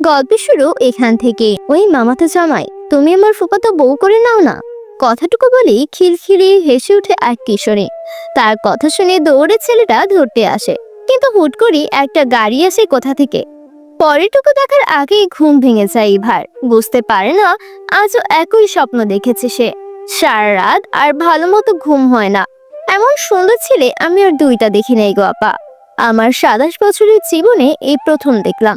গল্প শুরু এখান থেকে ওই মামাতো জামাই, তুমি আমার ফুপাতো বউ করে নাও না। কথাটুকু বলি খিলখিলি হেসে উঠে এক কিশোরী। তার কথা শুনে দৌড়ে ছেলেটা ধরতে আসে। কিন্তু হুট করে একটা গাড়ি আসে কোথা থেকে। পরেরটুকু দেখার আগেই ঘুম ভেঙে যায় ইভার। বুঝতে পারে না, আজও একই স্বপ্ন দেখেছে সে। সারা রাত আর ভালো মতো ঘুম হয় না। এমন সুন্দর ছেলে আমি আর দুইটা দেখি নাই গো আপা। আমার সাতাশ বছরের জীবনে এই প্রথম দেখলাম।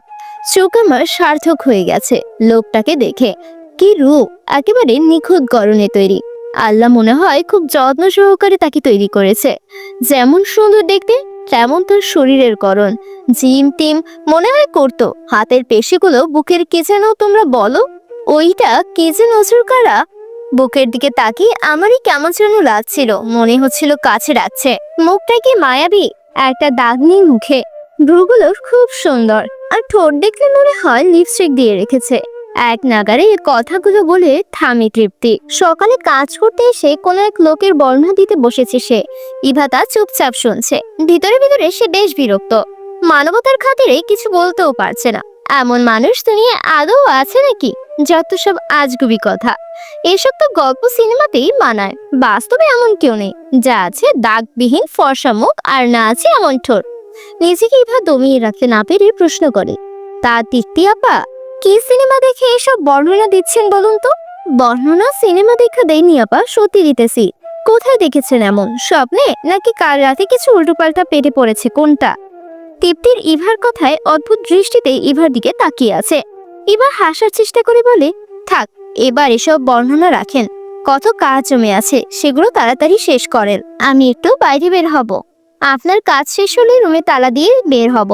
চোখ আমার সার্থক হয়ে গেছে। লোকটাকে দেখে, কি রূপ? একেবারে নিখুঁত গড়নে তৈরি। আল্লাহ মনে হয় খুব যত্ন সহকারে তাকে তৈরি করেছে। যেমন সুন্দর দেখতে, তেমন তার শরীরের গড়ন। জিম টিম, মনে হয় করতো। হাতের পেশিগুলো বুকের কে যেন তোমরা বলো? ওইটা কে যে নজর কারা? বুকের দিকে তাকিয়ে আমারই কেমন যেন লাগছিল। মনে হচ্ছিল কাছে রাখছে মুখটা কি মায়াবী? একটা দাগ নেই মুখে। ভ্রুগুলো খুব সুন্দর। আর ঠোঁট দেখলে মনে হয় লিপস্টিক দিয়ে রেখেছে। এক নাগারে কথাগুলো বলে থামি তৃপ্তি। সকালে কাজ করতে এসে কোনো এক লোকের বর্ণনা দিতে বসেছে সে। ইভা তা চুপচাপ শুনছে। ভিতরে ভিতরে সে বেশ বিরক্ত। মানবতার খাতিরে কিছু বলতেও পারছে না। এমন মানুষ দুনিয়া আদৌ আছে নাকি? যত সব আজগুবি কথা। এসব তো গল্প সিনেমাতেই মানায়। বাস্তবে এমন কেউ নেই। যা আছে দাগবিহীন, ফর্সা মুখ, আর না আছে এমন ঠোঁট। নিজেকে ইভা দমিয়ে রাখতে না পেরে প্রশ্ন করে, তা তৃপ্তি আপা, কি সিনেমা দেখে এসব বর্ণনা দিচ্ছেন বলুন তো? বর্ণনা সিনেমা দেখা দেয়নি আপা, সত্যি দিতেছি। কোথায় দেখেছেন এমন স্বপ্নে, নাকি কাল রাতে কিছু উল্টোপাল্টা পেটে পড়েছে কোনটা? তৃপ্তির ইভার কথায় অদ্ভুত দৃষ্টিতে ইভার দিকে তাকিয়ে আছে। ইভা হাসার চেষ্টা করে বলে, থাক, এবার এসব বর্ণনা রাখেন। কত কাজ জমে আছে, সেগুলো তাড়াতাড়ি শেষ করেন। আমি একটু বাইরে বের হব। আপনার কাজ শেষ হলে রুমে তালা দিয়ে বের হব।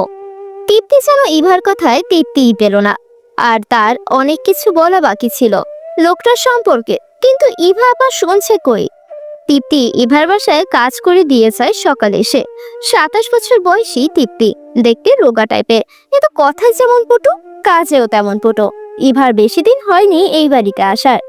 তৃপ্তি যেন ইভার কথায় তৃপ্তিই পেল না। আর তার অনেক কিছু বলা বাকি ছিল, লোকটার সম্পর্কে। কিন্তু ইভা আবার শুনছে কই? তৃপ্তি ইভার বাসায় কাজ করে দিয়ে যায় সকালে এসে। সাতাশ বছর বয়সী তৃপ্তি, দেখতে রোগা টাইপের কিন্তু কথায় যেমন পটু, কাজেও তেমন পটু। ইভার বেশি দিন হয়নি এই বাড়িতে আসার।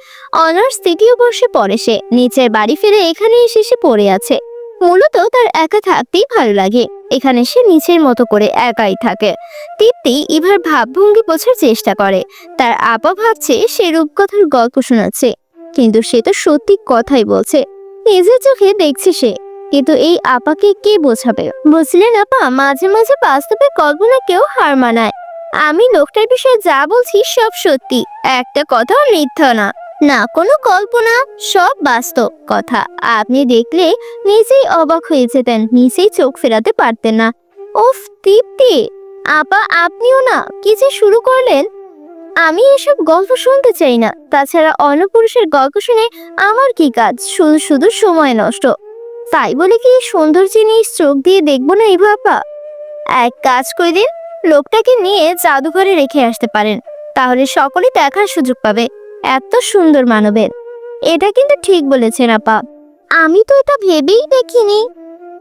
অনার্স তৃতীয় বর্ষে পড়ে সে, নিচের বাড়ি ফিরে এখানে এসে সে পড়ে আছে। মূলত তার একা থাকতেই ভালো লাগে। এখানে সে নিচের মতো করে একাই থাকে। তৃপ্তি ইভার ভাবভঙ্গি বোঝার চেষ্টা করে। তার আপা ভাবছে সে রূপকথার গল্প শোনাচ্ছে। কিন্তু সে তো সত্যি কথাই বলছে। নিজের চোখে দেখছে সে। কিন্তু এই আপাকে কে বোঝাবে? বুঝলেন আপা, মাঝে মাঝে বাস্তবে কল্পনাকেও হার মানায়। আমি লোকটার বিষয়ে যা বলছি সব সত্যি। একটা কথাও মিথ্যা না। না, কোনো কল্পনা, সব বাস্তব কথা। আপনি দেখলে নিজেই অবাক হয়ে যেতেন, নিজেই চোখ ফেরাতে পারতেন না। উফ, তৃপ্তি! আপা, আপনিও না, কি যে শুরু করলেন? আমি এসব গল্প শুনতে চাই না। তাছাড়া অন্য পুরুষের গল্প শুনে আমার কি কাজ? শুধু শুধু সময় নষ্ট। তাই বলে কি সুন্দর জিনিস চোখ দিয়ে দেখব না এই আপা? এক কাজ করে দিন, লোকটাকে নিয়ে জাদুঘরে রেখে আসতে পারেন। তাহলে সকলে দেখার সুযোগ পাবে। এত সুন্দর মানবের। এটা কিন্তু ঠিক বলেছেন আপা। আমি তো এটা ভেবেই দেখিনি।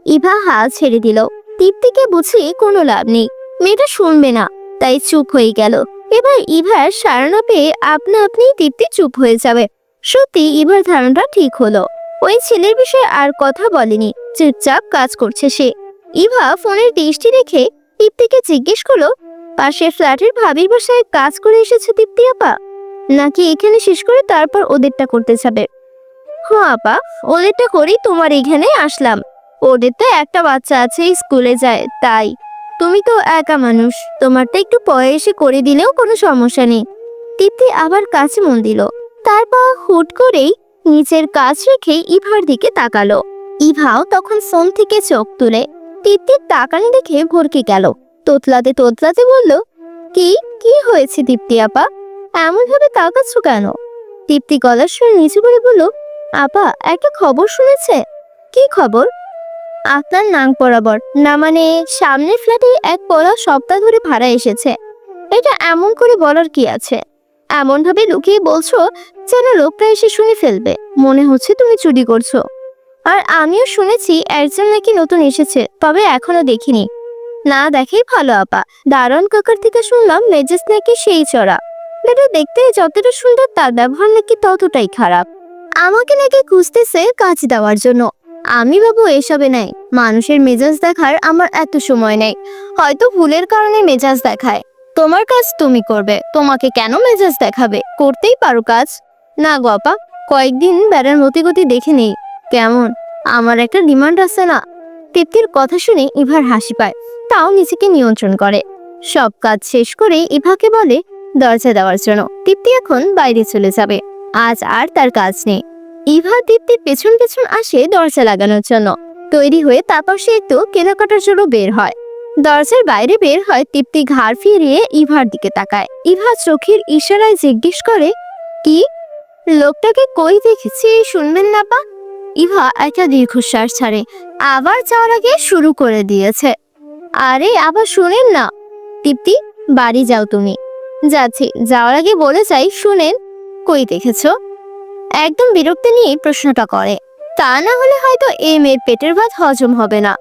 ইভা হাল ছেড়ে দিল। তৃপ্তিকে বুঝি কোনো লাভ নেই। মেয়েটা শুনবে না, তাই চুপ হয়ে গেল। এবার ইভার সারানো পেয়ে আপনা আপনি তৃপ্তি চুপ হয়ে যাবে। সত্যি ইভার ধারণাটা ঠিক হলো। ওই ছেলের বিষয়ে আর কথা বলেনি। চুপচাপ কাজ করছে সে। ইভা ফোনের দৃষ্টি রেখে তৃপ্তিকে জিজ্ঞেস করল, পাশের ফ্ল্যাটের ভাবির বাসায় কাজ করে এসেছে তৃপ্তি আপা? নাকি এখানে শেষ করে তারপর ওদেরটা করতে যাবে? হ্যাঁ আপা, ওদেরটা করেই তোমার এখানে আসলাম। ওদের তো একটা বাচ্চা আছে, স্কুলে যায়, তাই। তুমি তো একা মানুষ তোমারটা একটু পরে এসে করে দিলেও কোনো সমস্যা নেই। তৃপ্তি আবার কাছে মন দিল। তারপর হুট করেই নিচের কাজ রেখে ইভার দিকে তাকালো। ইভাও তখন ফোন থেকে চোখ তুলে তৃপ্তির তাকানি দেখে ভরকে গেল। তোতলাতে তোতলাতে বলল, কি কি হয়েছে দীপ্তি আপা? এমন ভাবে তাকাচ্ছ কেন? তৃপ্তি গলার সুর নিচু করে বলল, আপা, একটা খবর শুনেছে? কি খবর? আপনার নাং বরাবর। না মানে সামনের ফ্ল্যাটে এক পড়া সপ্তাহ ধরে ভাড়া এসেছে। এটা এমন করে বলার কি আছে? এমন ভাবে লুকিয়ে বলছো যেন লোকটা এসে শুনে ফেলবে। মনে হচ্ছে তুমি চুরি করছ। আর আমিও শুনেছি একজন নাকি নতুন এসেছে, তবে এখনও দেখিনি। না দেখেই ভালো, আপা। দারুণ কাকার থেকে শুনলাম, মেজেস নাকি সেই চড়া। মেয়েটা দেখতে যতটা সুন্দর তার ব্যবহার নাকি ততটাই খারাপ। আমাকে নাকি খুঁজতেছে কাজ দেওয়ার জন্য। আমি বাবু এসবে নাই। মানুষের মেজাজ দেখার আমার এত সময় নেই। হয়তো ভুলের কারণে মেজাজ দেখায়। তোমার কাজ তুমি করবে। তোমাকে কেন মেজাজ দেখাবে? করতেই পারো কাজ। না গপা কয়েকদিন বেড়ার মতি গতি দেখে নেই। কেমন? আমার একটা ডিমান্ড আছে না? তৃপ্তির কথা শুনে ইভার হাসি পায়। তাও নিজেকে নিয়ন্ত্রণ করে। সব কাজ শেষ করে ইভাকে বলে দরজা দেওয়ার জন্য। তৃপ্তি এখন বাইরে চলে যাবে। আজ আর তার কাজ নেই। ইভা দীপ্তির পেছন পেছন আসে দরজা লাগানোর জন্য। তৈরি হয়ে তারপর সে একটু কেনাকাটার জন্য বের হয়। দরজার বাইরে বের হয় তৃপ্তি ঘাড় ফিরিয়ে ইভার দিকে তাকায়। ইভা চোখের ইশারায় জিজ্ঞেস করে, কি? লোকটাকে কই দেখেছি? শুনবেন না পা? ইভা একটা দীর্ঘশ্বাস ছাড়ে। আবার যাওয়ার আগে শুরু করে দিয়েছে। আরে, আবার শুনেন না। তৃপ্তি বাড়ি যাও তুমি। যাচ্ছি। যাওয়ার আগে বলে যাই, শুনেন, কই দেখেছ? একদম বিরক্তি নিয়ে প্রশ্নটা করে। তা না হলে হয়তো এ মেয়ের পেটের ভাত হজম হবে না।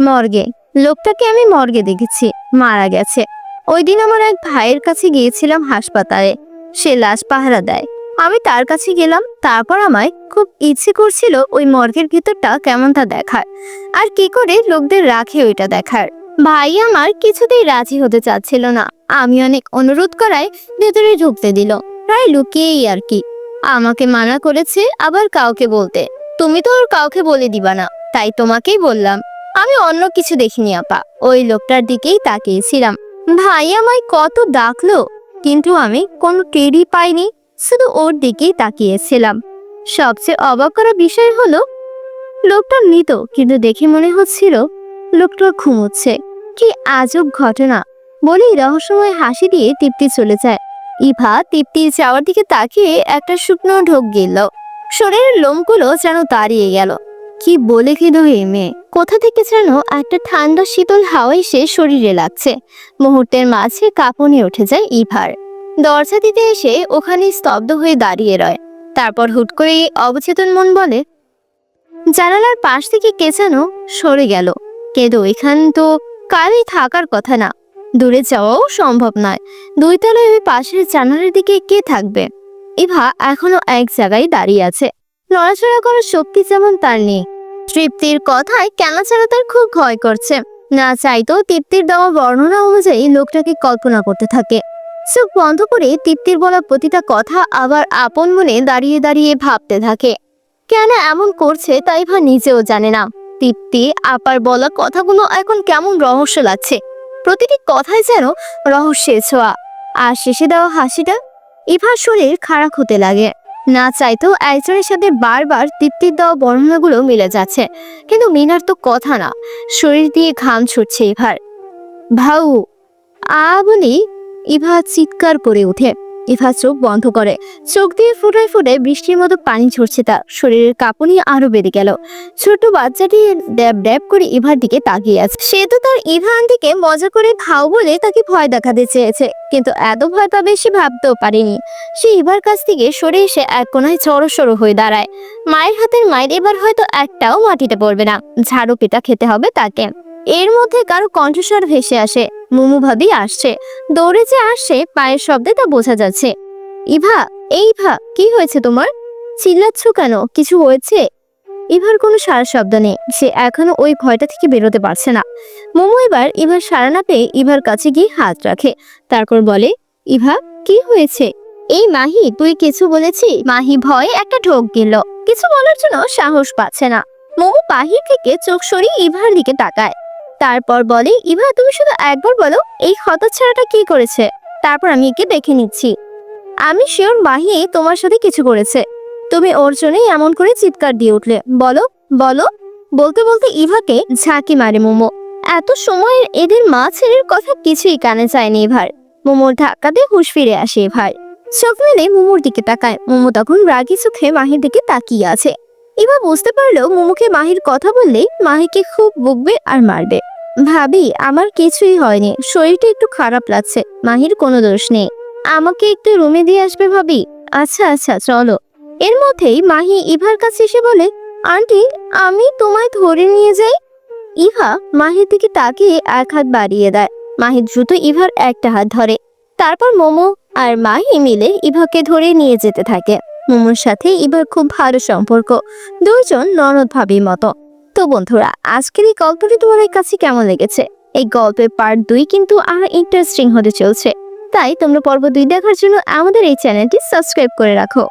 মর্গে, লোকটাকে আমি মর্গে দেখেছি, মারা গেছে। ওই দিন আমার এক ভাইয়ের কাছে গিয়েছিলাম হাসপাতালে। সে লাশ পাহারা দেয়। আমি তার কাছে গেলাম, তারপর আমায় খুব ইচ্ছে করছিল ওই মর্গের ভিতরটা কেমন তা দেখার। আর কি করে লোকদের রাখে ওইটা দেখার। ভাই আমার কিছুতেই রাজি হতে চাচ্ছিল না। আমি অনেক অনুরোধ করায় ভেতরে ঢুকতে দিল। প্রায় লুকিয়েই আর কি। আমাকে মানা করেছে আবার কাউকে বলতে। তুমি তো ওর কাউকে বলে দিবা না। তাই তোমাকেই বললাম। আমি অন্য কিছু দেখিনি, আপা। ওই লোকটার দিকেই তাকিয়েছিলাম। ভাই আমায় কত ডাকলো, কিন্তু আমি কোনো টেরই পাইনি। শুধু ওর দিকেই তাকিয়েছিলাম। সবচেয়ে অবাক করা বিষয় হলো, লোকটা মৃত, কিন্তু দেখে মনে হচ্ছিল লোকটা ঘুমোচ্ছে। কি আজব ঘটনা। বলেই রহস্যময় হাসি দিয়ে তৃপ্তি চলে যায়। ইভা তৃপ্তি যাওয়ার দিকে তাকিয়ে একটা শুকনো ঢোক গেল। শরীরের লোমগুলো যেন দাঁড়িয়ে গেল। কি বলে খেলো এই মেয়ে? কোথা থেকে যেন একটা ঠান্ডা শীতল হাওয়া এসে শরীরে লাগছে। মুহূর্তের মাঝে কাঁপনে উঠে যায় ইভার। দরজা দিতে এসে ওখানে স্তব্ধ হয়ে দাঁড়িয়ে রয়। তারপর হুট করে অবচেতন মন বলে, জানালার পাশ থেকে কে যেন সরে গেল। কিন্তু এখান তো কারই থাকার কথা না। দূরে যাওয়াও সম্ভব নয়। দুই তলায় ওই পাশের জানালার দিকে কে থাকবে? ইভা এখনও এক জায়গায় দাঁড়িয়ে আছে। নড়াচড়া করার শক্তি যেমন তার নেই। তৃপ্তির কথায় কেন যেন তার খুব ভয় করছে। না চাইতেও তৃপ্তির দেওয়া বর্ণনা অনুযায়ী লোকটাকে কল্পনা করতে থাকে। চোখ বন্ধ করে তৃপ্তির বলা প্রতিটা কথা আবার আপন মনে দাঁড়িয়ে দাঁড়িয়ে ভাবতে থাকে। কেন এমন করছে তাই ভা নিজেও জানে না। তৃপ্তি, আপার বলা কথাগুলো এখন কেমন রহস্য লাগছে? প্রতিটি কথাই যেন রহস্যের ছোঁয়া। আর শেষে দেওয়া হাসিটা ইভার শরীর খারাপ হতে লাগে। না চাইতেও একজনের সাথে বারবার তৃপ্তির দেওয়া বর্ণনাগুলো মিলে যাচ্ছে। কিন্তু মিনার তো কথা না, শরীর দিয়ে ঘাম ছুটছে ইভার ভাউ, আ বলি ইভা চিৎকার করে ওঠে। ইভা চোখ বন্ধ করে। চোখ দিয়ে ফুটায় ফুটায় বৃষ্টির মতো পানি ঝরছে তার। শরীরের কাঁপুনি আরও বেড়ে গেল। ছোট বাচ্চাটি ড্যাব ড্যাব করে ইভার দিকে তাকিয়ে আছে। সে তো তার ইভার দিকে মজা করে খাও বলে তাকে ভয় দেখাতে চেয়েছে, কিন্তু এত ভয় পাবে সে ভাবতেও পারেনি। সে ইভার কাছ থেকে সরে এসে এক কোনায় চড়সড় হয়ে দাঁড়ায়। মায়ের হাতের মায়ের এবার হয়তো একটাও মাটিতে পড়বে না। ঝাড়ু পিটা খেতে হবে তাকে। এর মধ্যে কারও কণ্ঠস্বর ভেসে আসে, মুমু ভাবি আসছে। দৌড়ে যে আসছে পায়ের শব্দে তা বোঝা যাচ্ছে। ইভা, এই ভা কি হয়েছে তোমার? চিল্লাচ্ছ কেন? কিছু হয়েছে? ইভার কোনো সারা শব্দ নেই, সে এখনও ওই ভয়টা থেকে বেরোতে পারছে না। মোমো এবার ইভার সারা না পেয়ে ইভার কাছে গিয়ে হাত রাখে, তারপর বলে, ইভা, কি হয়েছে? এই মাহি, তুই কিছু বলেছি? মাহি ভয়ে একটা ঢোক গেল কিছু বলার জন্য সাহস পাচ্ছে না। মোমো বাহির থেকে চোখ সরিয়ে ইভার দিকে তাকায়। তারপর বলে, ইভা, তুমি শুধু একবার বলো, এই হতচ্ছাড়াটা কি করেছে? তারপর আমি একে দেখে নিচ্ছি। আমি শিওর মাহি তোমার সাথে কিছু করেছে। তুমি ওর জন্যই এমন করে চিৎকার দিয়ে উঠলে। বলো বলো। বলতে বলতে ইভাকে ঝাঁকি মারে মোমো। এত সময়ের এদের মা ছেলের কথা কিছুই কানে চায়নি এভার। মোমোর ধাক্কাতে হুশ ফিরে আসে এভার। চোখ মেলে মোমোর দিকে তাকায়। মোমো তখন রাগি চোখে মাহির দিকে তাকিয়ে আছে। এবার বুঝতে পারল মোমোকে মাহির কথা বললেই মাহিকে খুব বকবে আর মারবে। ভাবি, আমার কিছুই হয়নি। শরীরটা একটু খারাপ লাগছে। মাহির কোনো দোষ নেই। আমাকে একটু রুমে দিয়ে আসবে ভাবি? আচ্ছা আচ্ছা চলো। এর মধ্যেই মাহি ইভার কাছে এসে বলে, আন্টি, আমি তোমায় ধরে নিয়ে যাই? ইভা মাহির দিকে তাকিয়ে এক হাত বাড়িয়ে দেয়। মাহি দ্রুত ইভার একটা হাত ধরে। তারপর মোমো আর মাহি মিলে ইভাকে ধরে নিয়ে যেতে থাকে। মোমোর সাথে ইভার খুব ভালো সম্পর্ক। দুজন ননদ ভাবির মতো। তো বন্ধুরা, আজকের এই গল্পটি তোমাদের কাছে কেমন লেগেছে? এই গল্পের পার্ট দুই কিন্তু আরও ইন্টারেস্টিং হতে চলছে। তাই তোমরা পর্ব দুই দেখার জন্য আমাদের এই চ্যানেলটি সাবস্ক্রাইব করে রাখো।